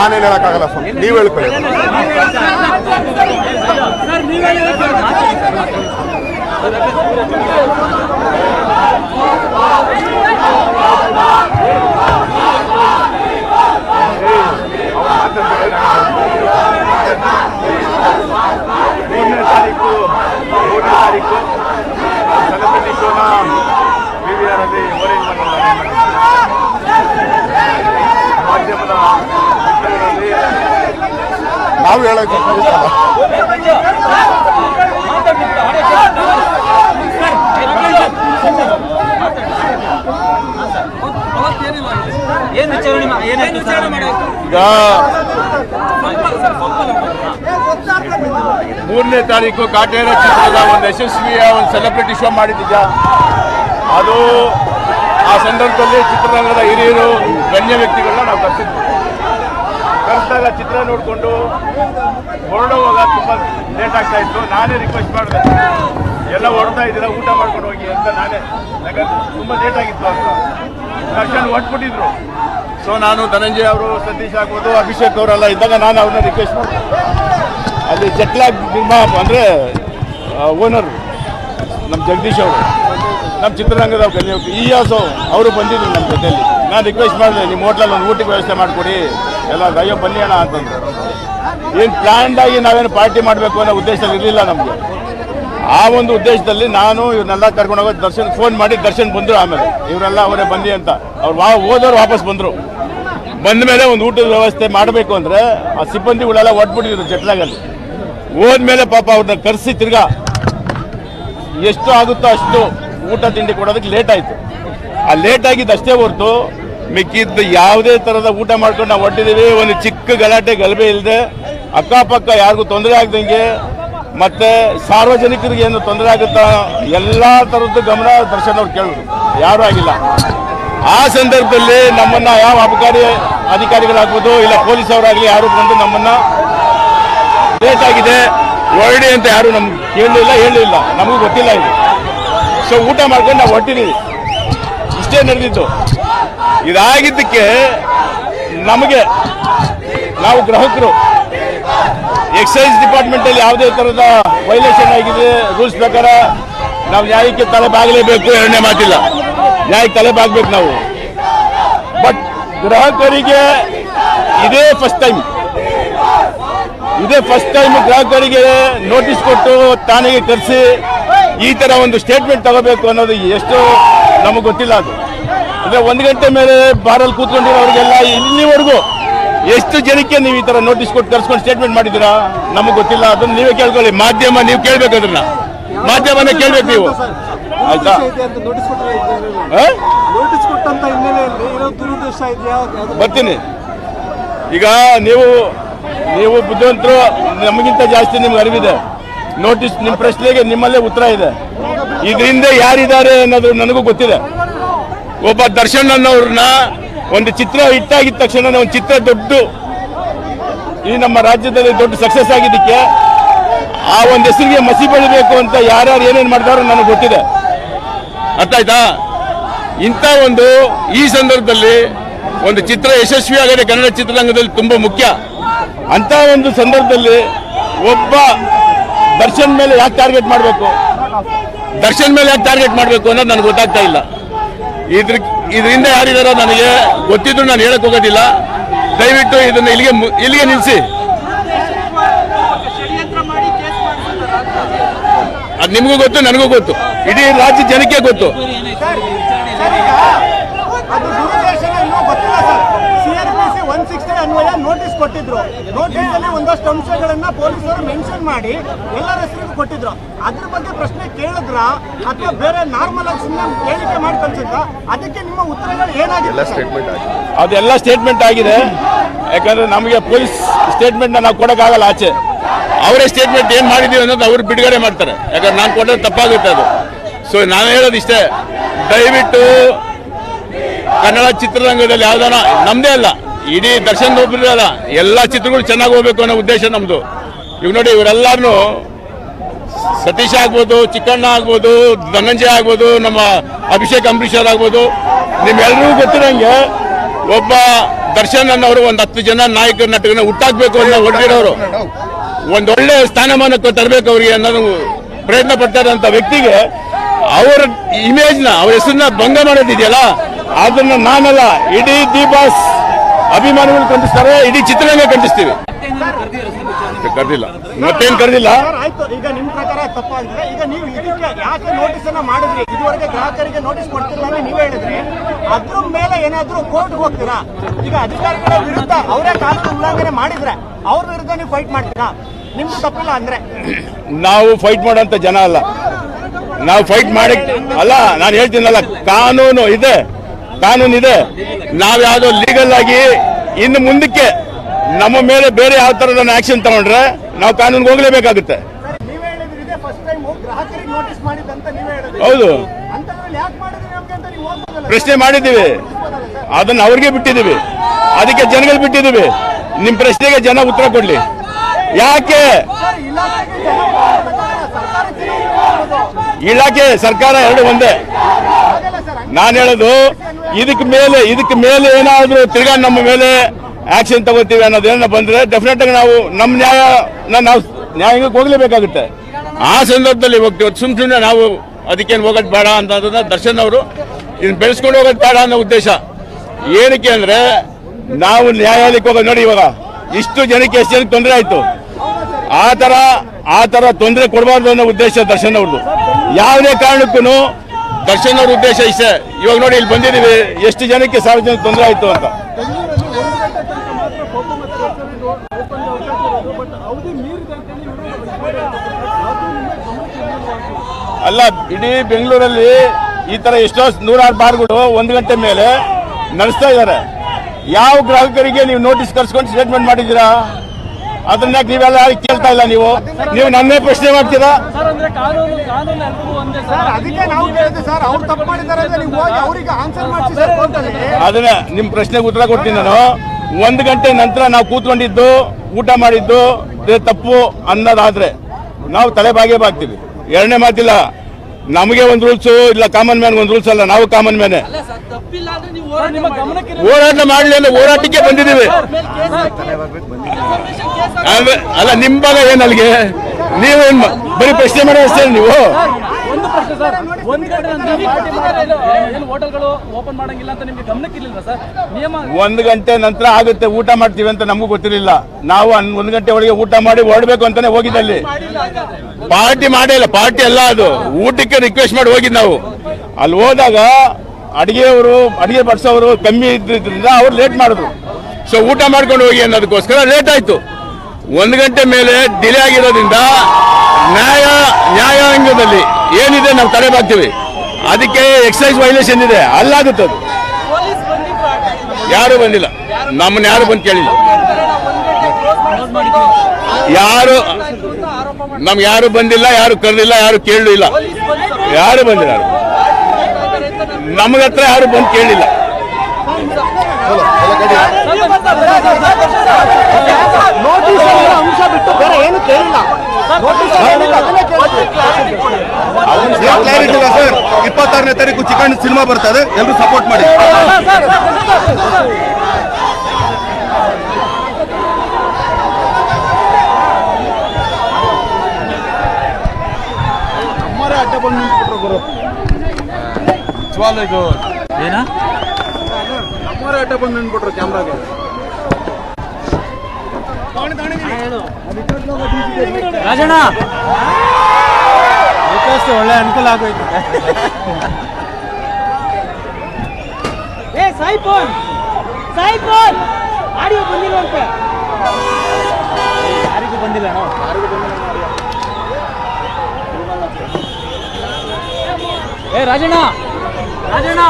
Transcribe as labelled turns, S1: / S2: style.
S1: ನಾನೇನು ಹೇಳಕ್ಕಾಗಲ್ಲ ಸ್ವಾಮಿ. ನೀವು ಹೇಳ್ಕೊಳ್ಳಿ.
S2: ಮೂರನೇ ತಾರೀಕು ಮೂರನೇ ತಾರೀಕು. ಸೆಲೆಬ್ರಿಟಿ ಶೋನ ಪಿ ವಿ ಆರ್ ಅಲ್ಲಿ ಓರಿಂಗ್ ಮಾಧ್ಯಮದ ಮಿತ್ರರಲ್ಲಿ
S1: ನಾವು
S3: ಹೇಳಕ್ಕೆ
S2: ಈಗ ಮೂರನೇ ತಾರೀಕು ಕಾಟೇರ ಚಿತ್ರದ ಒಂದು ಯಶಸ್ವಿಯ ಒಂದು ಸೆಲೆಬ್ರಿಟಿ ಶೋ ಮಾಡಿದ್ದ ಅದು ಆ ಸಂದರ್ಭದಲ್ಲಿ ಚಿತ್ರರಂಗದ ಹಿರಿಯರು ಗಣ್ಯ ವ್ಯಕ್ತಿಗಳನ್ನ ನಾವು ಕರೆಸಿದ್ವಿ. ಕರೆಸಿದಾಗ ಚಿತ್ರ ನೋಡಿಕೊಂಡು. ಹೊರಡುವಾಗ ತುಂಬ ಲೇಟ್ ಆಗ್ತಾ ಇತ್ತು. ನಾನೇ ರಿಕ್ವೆಸ್ಟ್ ಮಾಡಿದೆ. ಎಲ್ಲ ಹೊರಡ್ತಾ ಇದ್ದೀರ? ಊಟ ಮಾಡ್ಕೊಂಡು ಹೋಗಿ ಅಂತ ನಾನೇ. ಯಾಕಂದ್ರೆ ತುಂಬ ಲೇಟ್ ಆಗಿತ್ತು ಅಂತ. ದರ್ಶನ್ ಹೊಟ್ಬಿಟ್ಟಿದ್ರು ಸೊ ನಾನು ಧನಂಜಯ ಅವರು, ಸತೀಶ್ ಆಗ್ಬೋದು, ಅಭಿಷೇಕ್ ಅವರೆಲ್ಲ ಇದ್ದಾಗ ನಾನು ಅವ್ರನ್ನ ರಿಕ್ವೆಸ್ಟ್ ಮಾಡಿದೆ. ಅಲ್ಲಿ ಜಟ್ಲಾಗ್ ನಿಮ್ಮ ಅಂದರೆ ಓನರ್ ನಮ್ಮ ಜಗದೀಶ್ ಅವರು. ನಮ್ಮ ಚಿತ್ರರಂಗದ ಗಣ್ಯ ಈ ಅವರು ಬಂದಿದ್ರು ನಮ್ಮ ಜೊತೆಯಲ್ಲಿ. ನಾನು ರಿಕ್ವೆಸ್ಟ್ ಮಾಡಿದೆ, ನಿಮ್ಮ ಹೋಟ್ಲಲ್ಲಿ ಒಂದು ಊಟಕ್ಕೆ ವ್ಯವಸ್ಥೆ ಮಾಡಿಕೊಡಿ. ಎಲ್ಲ ದಯ್ಯೋ ಬನ್ನಿ ಅಣ್ಣ ಅಂತಂದ್ರು. ಏನು ಪ್ಲ್ಯಾಂಡ್ ಆಗಿ ನಾವೇನು ಪಾರ್ಟಿ ಮಾಡಬೇಕು ಅನ್ನೋ ಉದ್ದೇಶದಲ್ಲಿ ಇರಲಿಲ್ಲ ನಮಗೆ. ಆ ಒಂದು ಉದ್ದೇಶದಲ್ಲಿ ನಾನು ಇವ್ರನ್ನೆಲ್ಲ ಕರ್ಕೊಂಡು ಹೋಗೋದು ದರ್ಶನ್ ಫೋನ್ ಮಾಡಿ ದರ್ಶನ್ ಬಂದರು ಆಮೇಲೆ. ಇವರೆಲ್ಲ ಅವರೇ ಬನ್ನಿ ಅಂತ. ಅವ್ರು ವಾ, ಹೋದವ್ರು ವಾಪಸ್ ಬಂದರು. ಬಂದ ಮೇಲೆ ಒಂದು ಊಟದ ವ್ಯವಸ್ಥೆ ಮಾಡಬೇಕು ಅಂದರೆ ಆ ಸಿಬ್ಬಂದಿಗಳೆಲ್ಲ ಒಟ್ಬಿಟ್ಟಿದ್ರು ಜಟ್ಲಾಗಲ್ಲಿ. ಹೋದ್ಮೇಲೆ ಪಾಪ ಅವ್ರನ್ನ ಕರೆಸಿ ತಿರ್ಗಾ. ಎಷ್ಟು ಆಗುತ್ತೋ ಅಷ್ಟು ಊಟ ತಿಂಡಿ ಕೊಡೋದಕ್ಕೆ ಲೇಟ್ ಆಯಿತು. ಆ ಲೇಟ್ ಆಗಿದ್ದು ಅಷ್ಟೇ ಹೊರತು ಮಿಕ್ಕಿದ್ದು ಯಾವುದೇ ಥರದ ಊಟ ಮಾಡ್ಕೊಂಡು ನಾವು ಹೊಟ್ಟಿದ್ದೀವಿ ಒಂದು ಚಿಕ್ಕ ಗಲಾಟೆ, ಗಲಭೆ ಇಲ್ಲದೆ ಅಕ್ಕಪಕ್ಕ ಯಾರಿಗೂ ತೊಂದರೆ ಆಗ್ದಂಗೆ ಮತ್ತೆ ಸಾರ್ವಜನಿಕರಿಗೆ ಏನು ತೊಂದರೆ ಆಗುತ್ತಾ ಎಲ್ಲ ಥರದ್ದು ಗಮನ ದರ್ಶನ ಅವ್ರು ಕೇಳಿದ್ರು. ಯಾರೂ ಆಗಿಲ್ಲ. ಆ ಸಂದರ್ಭದಲ್ಲಿ ನಮ್ಮನ್ನ ಯಾವ ಅಬಕಾರಿ ಅಧಿಕಾರಿಗಳಾಗ್ಬೋದು ಇಲ್ಲ ಪೊಲೀಸ್ ಅವರಾಗಲಿ ಯಾರು ಬಂದು ನಮ್ಮನ್ನ ಲೇಟ್ ಆಗಿದೆ ಅಂತ ಯಾರು ನಮ್ಗೆ ಕೇಳಲಿಲ್ಲ, ಹೇಳಲಿಲ್ಲ. ನಮಗೂ ಗೊತ್ತಿಲ್ಲ ಇದು. ಸೊ ಊಟ ಮಾಡ್ಕೊಂಡು ನಾವು ಹೊಟ್ಟಿದ್ದೀವಿ ಇಷ್ಟೇ ನಡೆದಿದ್ದು ಇದಾಗಿದ್ದಕ್ಕೆ ನಮಗೆ ನಾವು ಗ್ರಾಹಕರು ಎಕ್ಸೈಸ್ ಡಿಪಾರ್ಟ್ಮೆಂಟಲ್ಲಿ ಯಾವುದೇ ಥರದ ವೈಲೇಷನ್ ಆಗಿದೆ, ರೂಲ್ಸ್ ಪ್ರಕಾರ ನಾವು ನ್ಯಾಯಕ್ಕೆ ತಲೆಬಾಗಲೇಬೇಕು ಎರಡನೇ ಮಾತಿಲ್ಲ. ನ್ಯಾಯಕ್ಕೆ ತಲೆ ಬಾಗ್ಬೇಕು ನಾವು. ಬಟ್ ಗ್ರಾಹಕರಿಗೆ ಇದೇ ಫಸ್ಟ್ ಟೈಮ್ ಇದೇ ಫಸ್ಟ್ ಟೈಮ್ ಗ್ರಾಹಕರಿಗೆ ನೋಟಿಸ್ ಕೊಟ್ಟು, ತಾನೆಗೆ ಕರೆಸಿ ಈ ತರ ಒಂದು ಸ್ಟೇಟ್ಮೆಂಟ್ ತಗೋಬೇಕು ಅನ್ನೋದು ಎಷ್ಟು ನಮಗೆ ಗೊತ್ತಿಲ್ಲ ಅದು. ಅಂದರೆ ಒಂದು ಗಂಟೆ ಮೇಲೆ ಬಾರಲ್ಲಿ ಕೂತ್ಕೊಂಡಿರೋರಿಗೆಲ್ಲ ಇಲ್ಲಿವರೆಗೂ ಎಷ್ಟು ಜನಕ್ಕೆ ನೀವು ಈ ಥರ ನೋಟಿಸ್ ಕೊಟ್ಟು ಕರ್ಸ್ಕೊಂಡು ಸ್ಟೇಟ್ಮೆಂಟ್ ಮಾಡಿದ್ದೀರಾ? ನಮಗೆ ಗೊತ್ತಿಲ್ಲ. ಅದನ್ನು ನೀವೇ ಕೇಳ್ಕೊಳ್ಳಿ. ಮಾಧ್ಯಮ, ನೀವು ಕೇಳಬೇಕು ಅದನ್ನ ಮಾಧ್ಯಮನೇ ಕೇಳಬೇಕು ನೀವು. ಆಯ್ತಾ? ಬರ್ತೀನಿ. ಈಗ ನೀವು ನೀವು ಬುದ್ಧಿವಂತರು, ನಮಗಿಂತ ಜಾಸ್ತಿ ನಿಮ್ಗೆ ಅರಿವಿದೆ. ನೋಟಿಸ್ ನಿಮ್ಮ ಪ್ರಶ್ನೆಗೆ ನಿಮ್ಮಲ್ಲೇ ಉತ್ತರ ಇದೆ. ಇದರಿಂದ ಯಾರಿದ್ದಾರೆ ಅನ್ನೋದು ನನಗೂ ಗೊತ್ತಿದೆ. ಒಬ್ಬ ದರ್ಶನ್ ಅನ್ನೋರ್ನ ಒಂದು ಚಿತ್ರ ಹಿಟ್ಟಾಗಿದ್ದ ತಕ್ಷಣ ಒಂದು ಚಿತ್ರ ದೊಡ್ಡ ಈ ನಮ್ಮ ರಾಜ್ಯದಲ್ಲಿ ದೊಡ್ಡ ಸಕ್ಸಸ್ ಆಗಿದ್ದಕ್ಕೆ ಆ ಒಂದು ಹೆಸರಿಗೆ ಮಸಿ ಬೆಳಿಬೇಕು ಅಂತ ಯಾರ್ಯಾರು ಏನೇನು ಮಾಡ್ತಾರೋ ನನಗೆ ಗೊತ್ತಿದೆ. ಅರ್ಥ ಆಯ್ತಾ ಇಂಥ ಒಂದು ಈ ಸಂದರ್ಭದಲ್ಲಿ ಒಂದು ಚಿತ್ರ ಯಶಸ್ವಿ ಆಗದೆ ಕನ್ನಡ ಚಿತ್ರರಂಗದಲ್ಲಿ ತುಂಬಾ ಮುಖ್ಯ. ಅಂತ ಒಂದು ಸಂದರ್ಭದಲ್ಲಿ ಒಬ್ಬ ದರ್ಶನ್ ಮೇಲೆ ಯಾಕೆ ಟಾರ್ಗೆಟ್ ಮಾಡಬೇಕು? ದರ್ಶನ್ ಮೇಲೆ ಯಾಕೆ ಟಾರ್ಗೆಟ್ ಮಾಡಬೇಕು ಅನ್ನೋದು ನನಗೆ ಗೊತ್ತಾಗ್ತಾ ಇಲ್ಲ. ಇದ್ರ ಇದರಿಂದ ಯಾರಿದಾರೋ ನನಗೆ ಗೊತ್ತಿದ್ರು ನಾನು ಹೇಳಕ್ ಹೋಗೋದಿಲ್ಲ. ದಯವಿಟ್ಟು ಇದನ್ನ ಇಲ್ಲಿಗೆ ಇಲ್ಲಿಗೆ ನಿಲ್ಲಿಸಿ ಅದು ನಿಮಗೂ ಗೊತ್ತು, ನನಗೂ ಗೊತ್ತು. ಇಡೀ ರಾಜ್ಯ ಜನಕ್ಕೆ ಗೊತ್ತು
S4: ಅದು ದುರುದ್ದೇಶನ ಇನ್ನೂ ಗೊತ್ತಿಲ್ಲ ಸರ್ ಸಿಆರ್ಪಿಸಿ ಒನ್ ಸಿಕ್ಸ್ಟಿ ಅನ್ವಯ ನೋಟಿಸ್ ಕೊಟ್ಟಿದ್ರು. ನೋಟಿಸ್ ಅಲ್ಲಿ ಒಂದಷ್ಟು ಅಂಶಗಳನ್ನ ಪೊಲೀಸರು ಮೆನ್ಷನ್ ಮಾಡಿ ಎಲ್ಲರ ಹೆಸರಿಗೂ ಕೊಟ್ಟಿದ್ರು. ಅದ್ರ ಬಗ್ಗೆ ಪ್ರಶ್ನೆ ಕೇಳಿದ್ರ? ಅಥವಾ ಬೇರೆ ನಾರ್ಮಲ್ ಆಗಿ ಸುಮ್ಮನೆ ಹೇಳಿಕೆ ಮಾಡಿ ಕಳ್ಸಿದ್ರ ಅದಕ್ಕೆ ನಿಮ್ಮ ಉತ್ತರಗಳು ಏನಾಗಿದೆ? ಸರ್?
S1: ಸ್ಟೇಟ್ಮೆಂಟ್ ಆಗಿದೆ.
S2: ಅದೆಲ್ಲ ಸ್ಟೇಟ್ಮೆಂಟ್ ಆಗಿದೆ. ಯಾಕಂದ್ರೆ ನಮಗೆ ಪೊಲೀಸ್ ಸ್ಟೇಟ್ಮೆಂಟ್ ನಾವು ಕೊಡೋಕ್ಕಾಗಲ್ಲ ಆಚೆ. ಅವರೇ ಸ್ಟೇಟ್ಮೆಂಟ್ ಏನು ಮಾಡಿದೀವಿ ಅನ್ನೋದು ಅವ್ರು ಬಿಡುಗಡೆ ಮಾಡ್ತಾರೆ. ಯಾಕಂದ್ರೆ ನಾನು ಕೊಟ್ಟರೆ ತಪ್ಪಾಗುತ್ತೆ ಅದು. ಸೊ ನಾನು ಹೇಳೋದು ಇಷ್ಟೇ. ದಯವಿಟ್ಟು ಕನ್ನಡ ಚಿತ್ರರಂಗದಲ್ಲಿ ಯಾವ್ದಾನ ನಮ್ದೇ ಅಲ್ಲ. ಇಡೀ ದರ್ಶನ್ ಒಬ್ಬರೇ ಅಲ್ಲ ಎಲ್ಲ ಚಿತ್ರಗಳು ಚೆನ್ನಾಗಿ ಹೋಗ್ಬೇಕು ಅನ್ನೋ ಉದ್ದೇಶ ನಮ್ದು. ಇವ್ ನೋಡಿ ಇವರೆಲ್ಲರೂ ಸತೀಶ್ ಆಗ್ಬೋದು, ಚಿಕ್ಕಣ್ಣ ಆಗ್ಬೋದು, ಧನಂಜಯ ಆಗ್ಬೋದು, ನಮ್ಮ ಅಭಿಷೇಕ್ ಅಂಬರೀಷರ್ ಆಗ್ಬೋದು. ನಿಮ್ಮೆಲ್ಲರಿಗೂ ಗೊತ್ತಿರಂಗೆ ಒಬ್ಬ ದರ್ಶನ್ ಅನ್ನೋರು ಒಂದು ಹತ್ತು ಜನ ನಾಯಕ ನಟಕನ ಹುಟ್ಟಾಕ್ಬೇಕು ಅಂತ ಹೊರಟಿರೋರು ಒಂದೊಳ್ಳೆ ಸ್ಥಾನಮಾನಕ್ಕೆ ತರಬೇಕು ಅವರಿಗೆ ಅನ್ನೋದು ಪ್ರಯತ್ನ ಪಡ್ತಾರಂತ ವ್ಯಕ್ತಿಗೆ ಅವರ ಇಮೇಜ್ನ ಅವ್ರ ಹೆಸರನ್ನ ಭಂಗ ಮಾಡೋದಿದೆಯಲ್ಲ ಅದನ್ನ ನಾನಲ್ಲ, ಇಡೀ ದಿ ಬಾಸ್ ಅಭಿಮಾನಿಗಳು ಖಂಡಿಸ್ತಾರೆ ಇಡೀ ಚಿತ್ರರಂಗ ಖಂಡಿಸ್ತೀವಿ ಕರೆದಿಲ್ಲ. ಮತ್ತೇನ್ ಕರೆದಿಲ್ಲ?
S4: ಆಯ್ತು. ಈಗ ನಿಮ್ ಪ್ರಕಾರ ತಪ್ಪಾಗಿದೆ. ಈಗ ನೀವು ಇದಕ್ಕೆ ಯಾಕೆ ನೋಟಿಸ್ ಅನ್ನ ಮಾಡಿದ್ರಿ? ಇದುವರೆಗೆ ಗ್ರಾಹಕರಿಗೆ ನೋಟಿಸ್ ಕೊಡ್ತಿಲ್ಲ ಅಂತ ನೀವೇ ಹೇಳಿದ್ರಿ. ಅದ್ರ ಮೇಲೆ ಏನಾದ್ರೂ ಕೋರ್ಟ್ ಹೋಗ್ತೀರಾ? ಈಗ ಅಧಿಕಾರಿಗಳ ವಿರುದ್ಧ ಅವರೇ ಕಾನೂನು ಉಲ್ಲಂಘನೆ ಮಾಡಿದ್ರೆ ಅವ್ರ ವಿರುದ್ಧ ನೀವು ಫೈಟ್ ಮಾಡ್ತೀರಾ? ನಿಮ್ದು ತಪ್ಪಿಲ್ಲ ಅಂದ್ರೆ.
S2: ನಾವು ಫೈಟ್ ಮಾಡೋಂಥ ಜನ ಅಲ್ಲ. ನಾವು ಫೈಟ್ ಮಾಡಿ ಅಲ್ಲ ನಾನು ಹೇಳ್ತೀನಲ್ಲ ಕಾನೂನು ಇದೆ. ಕಾನೂನು ಇದೆ ನಾವು ಯಾವುದೋ ಲೀಗಲ್ ಆಗಿ ಇನ್ನು ಮುಂದಕ್ಕೆ ನಮ್ಮ ಮೇಲೆ ಬೇರೆ ಯಾವ ಥರದ ಆಕ್ಷನ್ ತಗೊಂಡ್ರೆ ನಾವು ಕಾನೂನಿಗೆ ಹೋಗ್ಲೇಬೇಕಾಗುತ್ತೆ. ಹೌದು. ಪ್ರಶ್ನೆ ಮಾಡಿದ್ದೀವಿ. ಅದನ್ನ ಅವ್ರಿಗೆ ಬಿಟ್ಟಿದ್ದೀವಿ. ಅದಕ್ಕೆ ಜನಗಳು ಬಿಟ್ಟಿದ್ದೀವಿ. ನಿಮ್ಮ ಪ್ರಶ್ನೆಗೆ ಜನ ಉತ್ತರ ಕೊಡ್ಲಿ. ಯಾಕೆ. ಇಲಾಖೆ ಸರ್ಕಾರ ಎರಡು ಒಂದೇ. ನಾನು ಹೇಳೋದು ಇದಕ್ಕೆ ಮೇಲೆ ಇದಕ್ಕೆ ಮೇಲೆ ಏನಾದರೂ ತಿರ್ಗಾ ನಮ್ಮ ಮೇಲೆ ಆಕ್ಷನ್ ತಗೋತೀವಿ ಅನ್ನೋದೇನ ಬಂದ್ರೆ ಡೆಫಿನೆಟ್ ಆಗಿ ನಾವು ನಮ್ಮ ನ್ಯಾಯ ನಾವು ನ್ಯಾಯಾಂಗಕ್ಕೆ ಹೋಗ್ಲೇಬೇಕಾಗುತ್ತೆ. ಆ ಸಂದರ್ಭದಲ್ಲಿ ಹೋಗ್ತೀವಿ. ಸುಮ್ ಸುಮ್ಮನೆ ನಾವು ಅದಕ್ಕೇನು ಹೋಗೋದು ಬೇಡ ಅಂತಂದ್ರೆ ದರ್ಶನ್ ಅವರು ಇದನ್ನ ಬೆಳೆಸ್ಕೊಂಡು ಹೋಗೋದು ಬೇಡ ಅನ್ನೋ ಉದ್ದೇಶ. ಏನಕ್ಕೆ ಅಂದ್ರೆ ನಾವು ನ್ಯಾಯಾಲಯಕ್ಕೆ ಹೋಗೋದು ನೋಡಿ ಇವಾಗ. ಇಷ್ಟು ಜನಕ್ಕೆ ಎಷ್ಟು ಜನಕ್ಕೆ ತೊಂದರೆ ಆಯ್ತು? ಆ ಥರ ತೊಂದರೆ ಕೊಡಬಾರ್ದು ಅನ್ನೋ ಉದ್ದೇಶ ದರ್ಶನ್ ಅವ್ರದ್ದು. ಯಾವುದೇ ಕಾರಣಕ್ಕೂ ದರ್ಶನ್ ಉದ್ದೇಶ ಇಷ್ಟೇ. ಇವಾಗ ನೋಡಿ ಇಲ್ಲಿ ಬಂದಿದ್ದೀವಿ. ಎಷ್ಟು ಜನಕ್ಕೆ ಸಾರ್ವಜನಿಕ ತೊಂದರೆ ಆಯಿತು ಅಂತ. ಅಲ್ಲ, ಇಡೀ ಬೆಂಗಳೂರಲ್ಲಿ ಈ ತರ ಎಷ್ಟೋ ನೂರಾರು ಬಾರ್ಗಳು ಒಂದು ಗಂಟೆ ಮೇಲೆ ನಡೆಸ್ತಾ ಇದ್ದಾರೆ. ಯಾವ ಗ್ರಾಹಕರಿಗೆ ನೀವು ನೋಟಿಸ್ ಕರ್ಸ್ಕೊಂಡು ಸ್ಟೇಟ್ಮೆಂಟ್ ಮಾಡಿದ್ದೀರಾ? ಅದನ್ನ ನೀವೆಲ್ಲ ಕೇಳ್ತಾ ಇಲ್ಲ ನೀವು? ನೀವು ನನ್ನೇ ಪ್ರಶ್ನೆ ಮಾಡ್ತೀರಾ?
S3: ಕಾನೂನು ಕಾನೂನು ಎಲ್ರಿಗೂ ಒಂದೇ
S4: ಸರ್ ಅದಕ್ಕೆ ನಾವು ಕೇಳಿದ್ವಿ ಸರ್ ಅವ್ರು ತಪ್ಪು ಮಾಡಿದ್ದಾರೆ ಅಂದ್ರೆ ನೀವು ಹೋಗಿ ಅವರಿಗೆ ಆನ್ಸರ್ ಮಾಡಿಸಿ ಸರ್ ಕೋರ್ಟಲ್ಲಿ
S2: ಅದನ್ನ ನಿಮ್ ಪ್ರಶ್ನೆಗೆ ಉತ್ತರ ಕೊಡ್ತೀನಿ ನಾನು. ಒಂದು ಗಂಟೆ ನಂತರ ನಾವು ಕೂತ್ಕೊಂಡಿದ್ದು ಊಟ ಮಾಡಿದ್ದು ಇದು ತಪ್ಪು ಅನ್ನೋದಾದ್ರೆ ನಾವು ತಲೆ ಬಾಗೇ ಬಾಗ್ತೀವಿ. ಎರಡನೇ ಮಾತಿಲ್ಲ ನಮಗೆ ಒಂದು ರೂಲ್ಸು ಇಲ್ಲ ಕಾಮನ್ ಮ್ಯಾನ್ ಒಂದು ರೂಲ್ಸ್ ಅಲ್ಲ ನಾವು ಕಾಮನ್ ಮ್ಯಾನೆ
S3: ನಿಮ್ಮ
S2: ಹೋರಾಟ ಮಾಡಲಿ ಅಂದ್ರೆ ಹೋರಾಟಕ್ಕೆ ಬಂದಿದ್ದೀವಿ? ಅಲ್ಲ ನಿಮ್ ಭಾಗ ಏನಲ್ಲಿಗೆ ಅಲ್ಲಿಗೆ? ನೀವೇನ್ ಬರೀ ಪ್ರಶ್ನೆ ಮಾಡಿ ಅಷ್ಟೇ ನೀವು?
S3: ಒಂದು ಪ್ರಶ್ನೆ ಸರ್. ಒಂದ್ ಗಂಟೆ ನಂತರ ಪಾರ್ಟಿ ಮಾಡೋದು ಏನು ಹೋಟೆಲ್ಗಳು ಓಪನ್ ಮಾಡಂಗಿಲ್ಲ ಅಂತ ನಿಮ್ಗೆ ಗಮನಕ್ಕೆ ಇರ್ಲಿಲ್ವಾ ಸರ್? ನಿಯಮ
S2: ಒಂದು ಗಂಟೆ ನಂತರ ಆಗುತ್ತೆ ಊಟ ಮಾಡ್ತೀವಿ ಅಂತ ನಮಗೂ ಗೊತ್ತಿರಲಿಲ್ಲ. ನಾವು ಹನ್- ಒಂದು ಗಂಟೆ ಒಳಗೆ ಊಟ ಮಾಡಿ ಹೊರಡ್ಬೇಕು ಅಂತಾನೆ ಹೋಗಿದ್ದಲ್ಲಿ. ಪಾರ್ಟಿ ಮಾಡೇ ಇಲ್ಲ ಪಾರ್ಟಿ ಅಲ್ಲ ಅದು. ಊಟಕ್ಕೆ ರಿಕ್ವೆಸ್ಟ್ ಮಾಡಿ ಹೋಗಿದ್ ನಾವು. ಅಲ್ಲಿ ಹೋದಾಗ ಅಡಿಗೆಯವರು ಅಡಿಗೆ ಬಡಿಸೋರು ಕಮ್ಮಿ ಇದ್ರಿಂದ ಅವ್ರು ಲೇಟ್ ಮಾಡಿದ್ರು. ಸೊ ಊಟ ಮಾಡ್ಕೊಂಡು ಹೋಗಿ ಅನ್ನೋದಕ್ಕೋಸ್ಕರ ಲೇಟ್ ಆಯ್ತು. ಒಂದು ಗಂಟೆ ಮೇಲೆ ಡಿಲೇ ಆಗಿರೋದ್ರಿಂದ ನ್ಯಾಯ, ನ್ಯಾಯಾಂಗದಲ್ಲಿ ಏನಿದೆ ನಾವು ತಡೆ ಬಾಗ್ತೀವಿ ಅದಕ್ಕೆ ಎಕ್ಸೈಸ್ ವೈಲೇಷನ್ ಇದೆ, ಅಲ್ಲಾಗುತ್ತೆ ಅದು. ಯಾರು ಬಂದಿಲ್ಲ? ನಮ್ಮನ್ನ ಯಾರು ಬಂದು ಕೇಳಿಲ್ಲ? ಯಾರು, ನಮ್ಗೆ ಯಾರು ಬಂದಿಲ್ಲ, ಯಾರು ಕರೆದಿಲ್ಲ, ಯಾರು ಕೇಳಲಿಲ್ಲ. ಯಾರು ಬಂದಿಲ್ಲ? ನಮಗತ್ರ ಯಾರು ಬಂದು ಕೇಳಿಲ್ಲ.
S4: ನೋಟಿಸ್ ಅಂಶ ಬಿಟ್ಟು ಬೇರೆ ಏನು ಕೇಳಿಲ್ಲ.
S1: ಕ್ಲಾರಿಟಿ ಇಲ್ಲ ಸರ್ ಇಪ್ಪತ್ತಾರನೇ ತಾರೀಕು ಚಿಕನ್ ಸಿನಿಮಾ ಬರ್ತದೆ ಎಲ್ಲರೂ ಸಪೋರ್ಟ್ ಮಾಡಿ. ನಮ್ಮರೇ ಅಡ್ಡ ಬಂದು ಗುರು. ನಿಜವಾಗ್ಲೂ ಇದು
S3: ಏನ?
S1: ಅಡ್ಡ ಬಂದು ನಿಂತ್ಬಿಟ್ರು ಕ್ಯಾಮ್ರಾಗೆ.
S3: ರಾಜಣ್ಣ! ಒಳ್ಳೆ ಅನುಕೂಲ ಆಗೋಯ್ತು.
S5: ಏ ಸಾಯಿಪೋನ್! ಸಾಯಿಪೋನ್! ಆಡಿಯೋ ಬಂದಿಲ್ವಂತೆ
S3: ಯಾರಿಗೂ ಬಂದಿಲ್ಲ ಏ ರಾಜಣ್ಣ! ರಾಜಣ್ಣ!